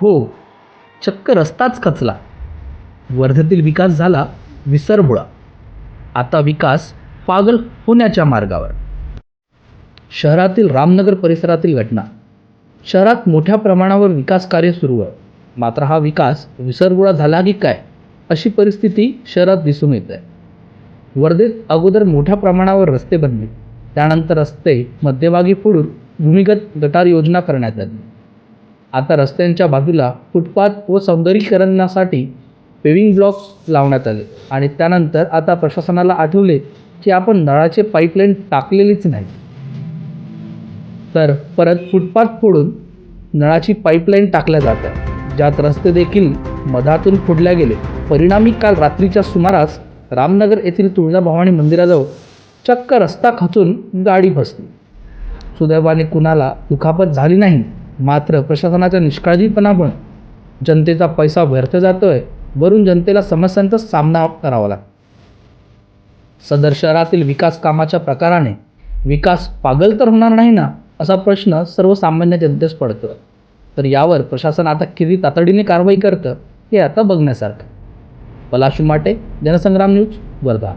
हो चक्क रस्ताच खचला. वर्धेतील विकास झाला विसरमुळा. आता विकास पागल होण्याच्या मार्गावर. शहरातील रामनगर परिसरातील घटना. शहरात मोठ्या प्रमाणावर विकास कार्य सुरू आहे. मात्र हा विकास विसरगुळा झाला की काय अशी परिस्थिती शहरात दिसून येत. आहे वर्धेत अगोदर मोठ्या प्रमाणावर रस्ते बनले. त्यानंतर रस्ते मध्यभागी फोडून भूमिगत गटार योजना करण्यात आली. आता रस्त्यांच्या बाजूला फुटपाथ व सौंदर्यीकरणासाठी पेविंग ब्लॉक लावण्यात आले. आणि त्यानंतर आता प्रशासनाला आठवले की आपण नळाचे पाईपलाईन टाकलेलीच नाही. तर परत फुटपाथ फोडून नळाची पाईपलाईन टाकल्या जात आहे ज्यात रस्ते देखील मधातून फोडल्या गेले. परिणामी काल रात्रीच्या सुमारास रामनगर येथील तुळजाभवानी मंदिराजवळ चक्क रस्ता खचून गाडी फसली सुदैवाने कुणाला दुखापत झाली नाही. मात्र प्रशासनाच्या निष्काळजीपणामुळे जनतेचा पैसा व्यर्थ आहे वरून जनतेला समस्यांचा सामना करावा लागतो. सदर शहरातील विकास कामाच्या प्रकाराने विकास पागल तर होणार नाही ना असा प्रश्न सर्वसामान्य जनतेस पडतो तर यावर प्रशासन आता किती तातडीने कारवाई करतं हे आता बघण्यासारखं. पलाश माटे जनसंग्राम न्यूज वर्धा.